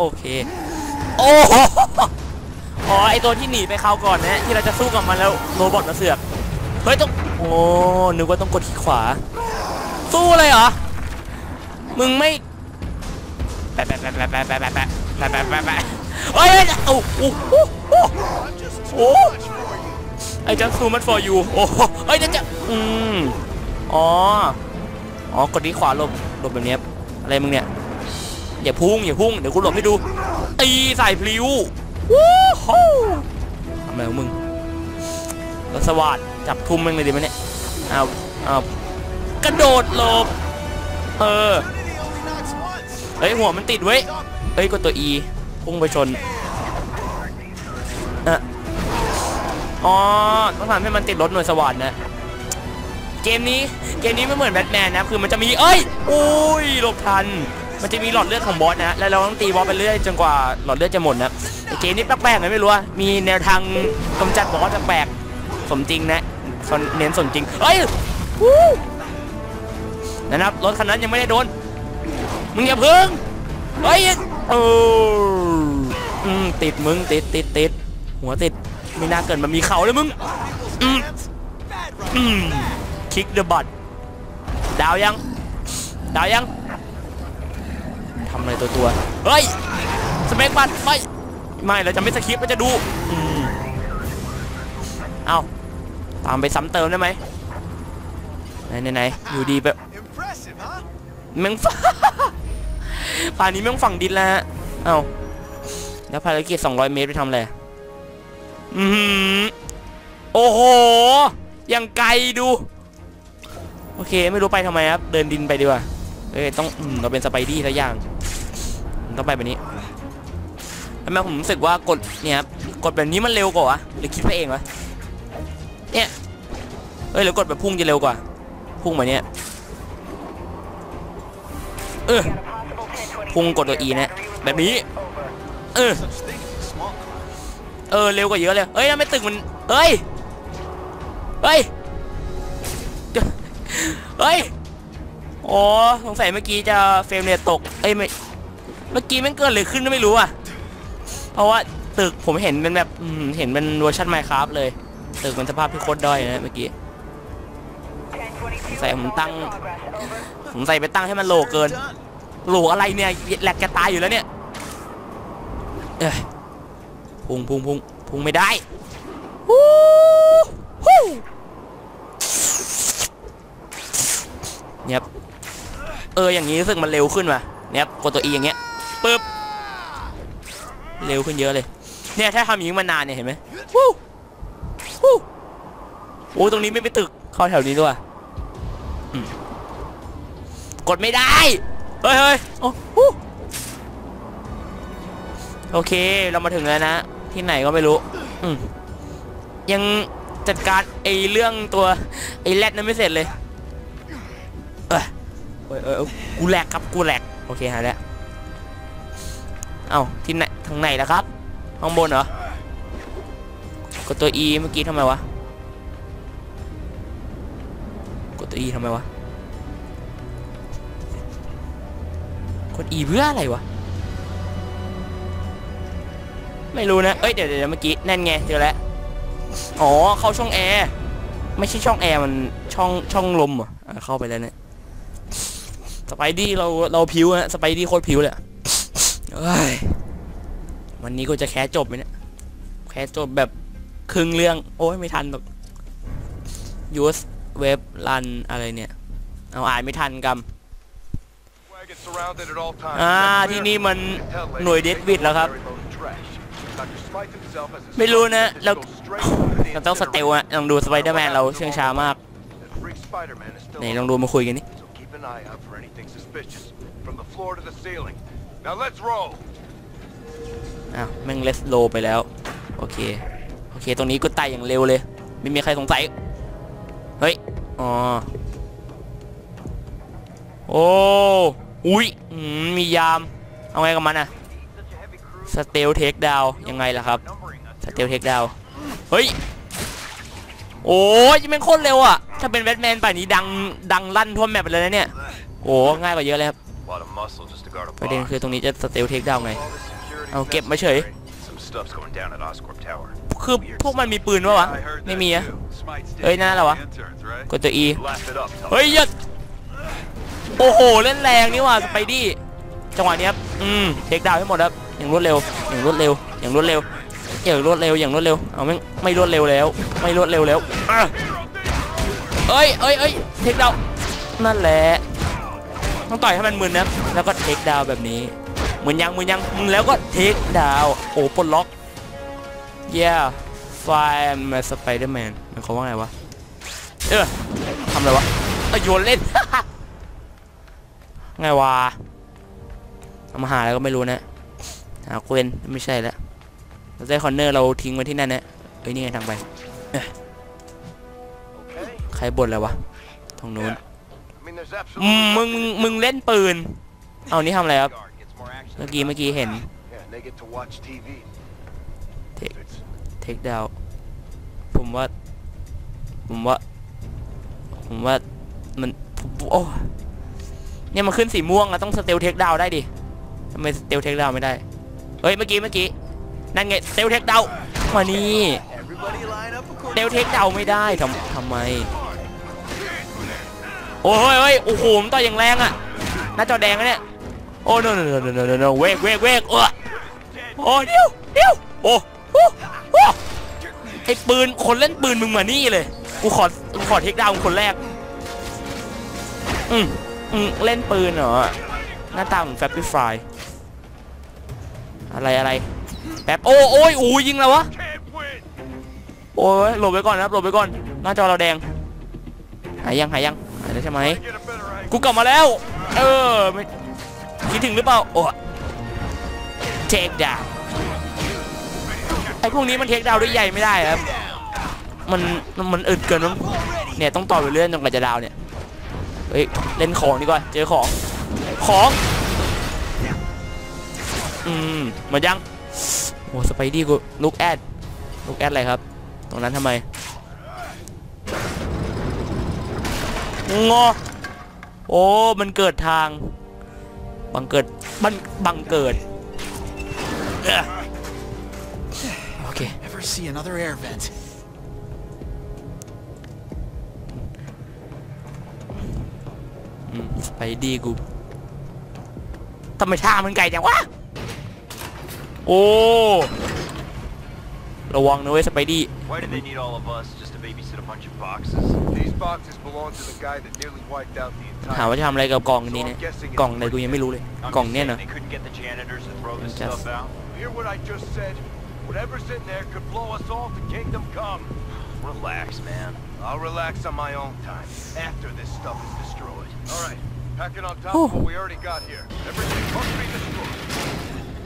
โอเค โอ้โหอ๋อไอตัวที่หนีไปคราก่อนนะที่เราจะสู้กับมันแล้วโรบอทมาเสือกเฮ้ยต้องโอ้นึกว่าต้องกดที่ขวา สู้เลยเหรอมึงไม่แปะแปะแปะแปะแปะแปะแปะแปะแปะแปะแปะแปะเฮ้ยโอ้โหโอ้โหไอ้ just too much for you โอ้โหเฮ้ยเดี๋ยวจะอืมอ๋ออ๋อกดที่ขวาหลบหลบแบบนี้อะไรมึงเนี่ย อย่าพุ่งอย่าพุ่งเดี๋ยวกูหลบให้ดู ตีใส่พลิ้ววู้ฮู้ทำอะไรของมึงแล้วสวัสดจับทุ่มมึงเลยดีไหมเนี่ยเอาเอากระโดดหลบ เออเฮ้ยหัวมันติดเว้เฮ้ยกดตัว E พุ่งไปชนอะอ๋อต้องทำให้มันติดรถหน่วยสวัสดนะเกมนี้เกมนี้ไม่เหมือนแบทแมนนะคือมันจะมีเอ้ยอุ้ยหลบทัน มันจะมีหลอดเลือดของบอสนะแล้วเราต้องตีบอสไปเรื่อยจนกว่าหลอดเลือดจะหมดนะเกมนี้แปลกๆไงไม่รู้อะมีแนวทางกำจัดบอสแปลกสมจริงนะคนเน้นสมจริงเฮ้ยวู้นะครับรถคันนั้นยังไม่ได้โดนมึงอย่าพึ่งเฮ้ยเออติดมึงติดติดติดหัวติดไม่น่าเกิดมันมีเข่าเลยมึงคิกเดอะบัตดาวยัง ดาวยัง ทำอะไรตัวตัวเฮ้ยสเปกบัตไม่ไม่เราจะไม่สคริปต์เราจะดูอืมเอาตามไปซ้ำเติมได้ไหมไหนไหนไหนอยู่ดีแบบ Impressive, huh? แม่งป่านนี้แม่งฝั่งดินแล้วฮะเอ้าแล้วภารกิจ200 เมตรไปทำอะไรอือหือโอ้โหยังไกลดู โอเคไม่รู้ไปทำไมครับ เดินดินไปดีกว่าเอ้ยต้องอืมเราเป็นสไปดี้ทุกอย่าง ต้องไปแบบนี้ทำไมผมรู้สึกว่ากดเนี่ยครับกดแบบนี้มันเร็วกว่าวะหรือคิดไปเองวะเนี่ยเอ้ยหรือกดแบบพุ่งจะเร็วกว่า พุ่งแบบเนี้ยเออพุ่งกดตัว E นะแบบนี้ เออเออเร็วกว่าเยอะเลยเฮ้ยทำไมตึกมันเฮ้ยเฮ้ยเฮ้ยอ๋อสงสัยเมื่อกี้จะเฟรมเรทตก เอ้ยไม่ เมื่อกี้ม่งเกิดอะไรขึ้นก็ไม่รู้อะ เพราะว่าตึกผมเห็นเป็นแบบอืเห็นเป็นเวอร์ชันไมครับเลย ตึกมันสภาพที่โคตรด้อยนะเมื่อกี้ใส่ผมตั้งผมใส่ไปตั้งให้มันโลเกินโหลอะไรเนี่ยแหลกแกตายอยู่แล้วเนี่ยเอ้ยพุงพุงพุงพุงไม่ได้ฮู้ฮู้เนี่ยครับเอออย่างนี้รู้สึกมันเร็วขึ้นว่ะเนี่ยครับกดตัว E อย่างเงี้ย ปึ๊บเร็วขึ้นเยอะเลย เนี่ยถ้าทำอย่างนี้มานานเนี่ยเห็นไหมฮู้ฮู้โอ้ตรงนี้ไม่ไปตึกเข้าแถวนี้ด้วยกดไม่ได้ เฮ้ยเฮ้ยโอ้โหโอเค เรามาถึงแล้วนะ ที่ไหนก็ไม่รู้ ยังจัดการไอ้เรื่องตัว ไอ้แรดนั้นไม่เสร็จเลย เออยเออยกูแหลกครับ กูแหลก โอเคหายแล้ว เอ้าที่ไหนทางไหนแล้วครับข้างบนเหรอกดตัว E เมื่อกี้ทำไมวะกดตัว E ทำไมวะกด E เพื่ออะไรวะไม่รู้นะเอ้ยเดี๋ยวเดี๋ยวเมื่อกี้นั่นไงเจอแล้วอ๋อเข้าช่องแอร์ไม่ใช่ช่องแอร์มันช่องช่องลมอะเข้าไปแล้วเนี่ยสไปดี้เราเราผิวฮะสไปดี้โคตรผิวเละเอ้ย วันนี้กูจะแคสจบไหมเนี่ยแคสจบแบบครึ่งเรื่อง โอ้ยไม่ทันหรอกยูสเว็บรันอะไรเนี่ย เอาอ่านไม่ทันกำ Wagon surrounded at all times. อ่า That's ที่ clear. นี่มัน Tell lady หน่วยเดดวิดแล้วครับ Mary loaded trash. Dr. Smythe himself has a ไม่รู้นะ suspicion เรา this goes straight to the เราต้องสเตลอะลองดูสไปเดอร์แมนเราเชื่องช้ามาก That freak Spider-Man is still ไหนลองดูมาคุยกันนี่ So keep an eye out for anything suspicious. From the floor to the ceiling. Now let's roll. อ้าวแม่งเลสโลไปแล้ว โอเค โอเค ตรงนี้ก็ไต่อย่างเร็วเลย ไม่มีใครสงสัย เฮ้ย อ๋อ โอ้อุ้ยอืมมียาม เอาไงกับมันอะสเตลเทคดาวยังไงล่ะครับ สเตลเทคดาวเฮ้ย โอ้ยยังเป็นโคตรเร็วอะถ้าเป็นแบทแมนป่านนี้ดัง ดังลั่นทั่วแมปไปเลยนะเนี่ย โอ้ ง่ายกว่าเยอะเลยครับ A lot of muscle just to guard a ประเด็น box. คือตรงนี้จะสเตลเทคดาวไง All this เอาเก็บมาเฉย Some stuff's going down at Oscorp Tower. คือพวกมันมีปืนปะวะ I heard ไม่ that มีอะ too. Smite's Ê, taking nè là all bà. the interns, right? กดตัว E Laugh it up, Tom. เฮ้ยหยัดโอ้โห เล่นแรงนี่ว่ะสไปดี้ จังหวะนี้ครับ อืม เทคดาวน์ให้หมดครับ อย่างรวดเร็ว อย่างรวดเร็ว อย่างรวดเร็ว อย่างรวดเร็ว อย่างรวดเร็ว เอาไม่ไม่รวดเร็วแล้ว ไม่รวดเร็วแล้วอะเอ้ยเอ้ยเอ้ยเทคดาวน์นั่นแหละ ต้องต่อยให้มันมึนนะแล้วก็เทคดาวแบบนี้มึนยังมึนยังมึนแล้วก็เทคดาวโอ้ปลดล็อก yeah fire my Spider-Man มันเขาว่าไงวะเออทำอะไรวะเอโยนเล่นไงวะเอามาหาอะไรก็ไม่รู้นะหาเกวนไม่ใช่แล้วเราได้คอนเนอร์เราทิ้งไว้ที่นั่นนะเอ้ยนี่ไงทางไป Okay. ใครบ่นอะไรวะตรงนู้น ม absolutely มึง nothing มึงเล่นปืน เอานี่ทำอะไรครับ Guard gets more action เมื่อกี้เมื่อกี้เห็น Yeah, and they get to watch TV. Take- It's เทคดาว ผมว่า ผมว่า ผมว่ามันโอ้เนี่ยมันขึ้นสีม่วงอะต้องสเตลเทคดาวได้ดิทำไมสเตลเทคดาวไม่ได้ เฮ้ยเมื่อกี้เมื่อกี้ นั่นไงสเตลเทคดาวมานี่ Everybody line up ส according เตลเทคดาวไม่ได้ทำทำไม โอ้ยเฮ้ยโอ้โหมันต่อยอย่างแรงอะหน้าจอแดงอะเนี่ยโอ้โนโนโนโนโนโนเวกเวกเวกเออโอ้เดี๋ยวเดี๋ยวโอ้โอ้โอ้ไอ้ปืนคนเล่นปืนมึงมานี่เลยกูขอกูขอเทคดาวน์คนแรกอืมอืมเล่นปืนเหรอหน้าตาเหมือนแฟบบี้ฟรายอะไรอะไรแป๊บโอ้โอ้ยอู้ยิงแล้ววะโอ้ยหลบไปก่อนนะครับหลบไปก่อนหน้าจอเราแดงหายยังหายยัง หายแล้วใช่ไหม Get a better angle. กูกลับมาแล้ว เออไม่คิดถึงหรือเปล่าโอ้เทคดาวไอ้พวกนี้มันเทคดาวด้วยใหญ่ไม่ได้ครับมันมันมันอึดเกินมั้งเนี่ยต้องต่อไปเรื่อยจนกว่าจะดาวเนี่ยเฮ้ยเล่นของดีกว่าเจอของของอืมหมายังโอ้สไปดี้กูลูกแอดลูกแอดอะไรครับ ตรงนั้นทำไม งอโอ้มันเกิดทาง บังเกิดบังบังเกิดเอ้อโอเค Ever see another air vent? อืมไปดีกูทำไมท่ามันไกลจังวะ โอ้ ระวังนะเว้ยสไปดี้ Why do they need all of us just to babysit a bunch of boxes? These boxes belong to the guy that nearly wiped out the ถาม entire. ว่าจะทำอะไรกับกล่องนี้เนี่ยกล่องไหนกูยังไม่รู้เลย I'm กล่อง just เนี่ย saying นะ They couldn't get the janitors to throw this Just- stuff out. Hear what I just said? Whatever's in there could blow us all to kingdom come. Relax, man. I'll relax on my own time after this stuff is destroyed. All right, pack it on top Whew. of what we already got here. Everything must be destroyed.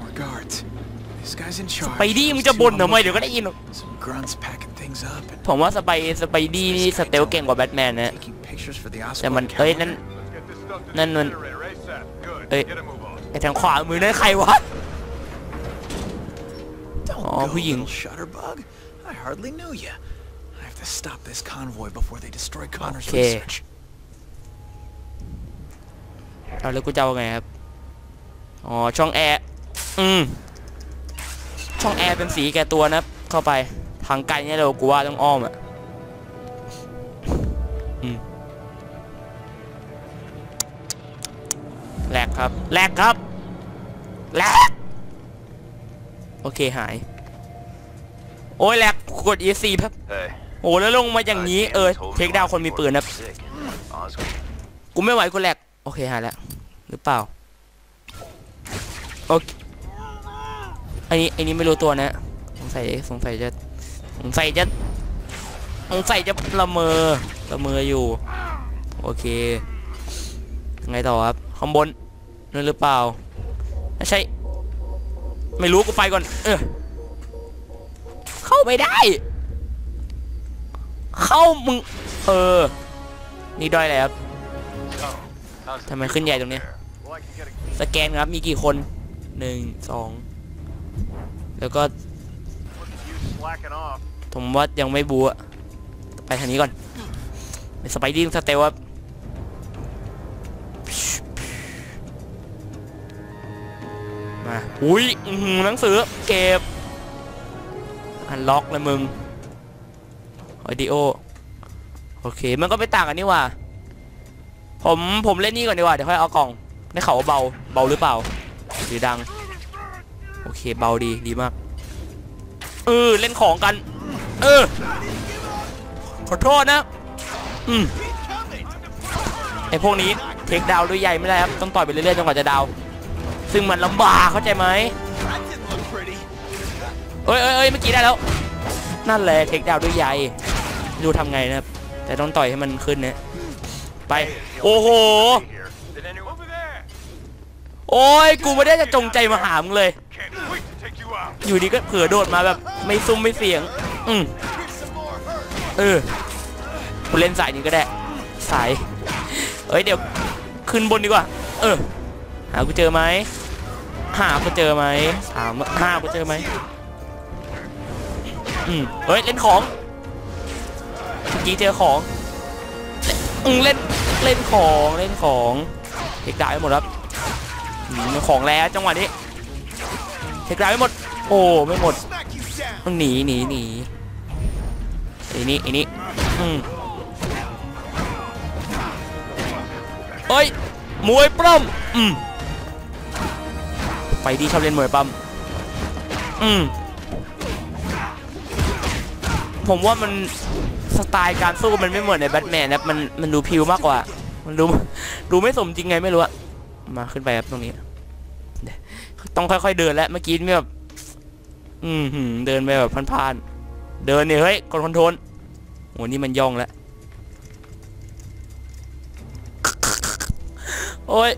More guards. This guy's in charge. ไปดี้มึงจะบ่นทำไมเดี๋ยวก็ได้ยินหรอก Some grunts packing things up and ผมว่าสไปสไปดี้นี่สเตลเก่งกว่าแบทแมนนะ taking pictures for the แต่ Oscorp มันเอ้ย calendar. นั่น Let's get this stuff to the Năn năn. incinerator ASAP. Good. Ê. Get a move on. ไอ้ทางขวามือนั่นใครวะ Don't Oh, go, ผู้หญิง little shutterbug. I hardly knew you. I have to stop this convoy before they destroy Connor's Okay. research. เอาแล้วกูจะเอาไงครับ อ๋อ ช่องแอร์ อืม ช่องแอร์เป็นสีแก่ตัวนะครับเข้าไปทางไกลเนี่ยเรากูว่าต้องอ้อมอะอืมแหลกครับแหลกครับแหลกโอเคหาย โอ้ยแหลกกด ESC ครับ Hey. โอ้แล้วลงมาอย่างนี้ uh, เออ James told me เทคดาวน์คนมีปืนนะ Oscorp was sick. Oscorp. กูไม่ไหวกูแหลกโอเคหายแล้วหรือเปล่าโอเค อันนี้อันนี้ไม่รู้ตัวนะสงสัยสงสัยจะสงสัยจะสงสัยจะละเมอละเมออยู่ โอเคไงต่อครับข้างบนนั่นหรือเปล่าไม่ใช่ ไม่รู้กูไปก่อน เออเข้าไม่ได้ เข้ามึง เออ นี่ด้อยแล้ว Oh, how's the ทำไมขึ้นใหญ่ตรงนี้ สแกนครับมีกี่คนหนึ่งสอง แล้วก็ look at you slacking off. ผมว่ายังไม่บูอะไปทางนี้ก่อนเป็นสไปดี้สเตลครับมาอุ้ยอือหือหนังสือ เก็บ อันล็อกเลยมึงออดิโอ โอเค มันก็ไม่ต่างกันนี่หว่า ผม ผมเล่นนี่ก่อนดีกว่า เดี๋ยวค่อยเอากล่องได้ข่าวว่าเบา เบาหรือเปล่าหรือดัง โอเคเบาดีดีมาก เออเล่นของกัน เออ ขอโทษนะ อืมไอพวกนี้เทคดาวน์ด้วยใหญ่ไม่ได้ครับ ต้องต่อยไปเรื่อยๆจนกว่าจะดาวน์ซึ่งมันลำบากเข้าใจไหม That didn't look pretty. เอ้ยเอ้ยเอ้ยเมื่อกี้ได้แล้ว นั่นแหละเทคดาวน์ด้วยใยดูทำไงนะครับ แต่ต้องต่อยให้มันขึ้นนะไป โอ้โห Here. Did anyone over there? โอ้ย กูไม่ได้จะจงใจมาหามึงเลย อยู่ดีก็เผื่อโดดมาแบบไม่ซุ่มไม่เสียง อืมเออกูเล่นสายนี้ก็ได้ สาย เอ้ยเดี๋ยวขึ้นบนดีกว่า เออ หากูเจอไหมหากูเจอไหมถามว่าหากูเจอไหมอืมเฮ้ยเล่นของเมื่อกี้เจอของอืมเล่นเล่นของเล่นของเทคดาวไปหมดครับของแล้วจังหวะนี้ เทคดาวไปหมด โอ้ไม่หมดต้องหนีหนีหนีไอ้นี่ไอ้นี่อืมเอ้ยมวยปล้อมอืมไปดีชอบเล่นมวยปล้ำอืมผมว่ามันสไตล์การสู้มันไม่เหมือนในแบทแมนนะมันมันดูพิวมากกว่า มันดูดูไม่สมจริงไงไม่รู้อะมาขึ้นไปครับตรงนี้ ต้องค่อยๆเดินแล้วเมื่อกี้นี่แบบอืมเดินไปแบบพันๆเดินเนี่ยเฮ้ยกดคอนโทรลโหนี่มันย่องแล้วโอ้ย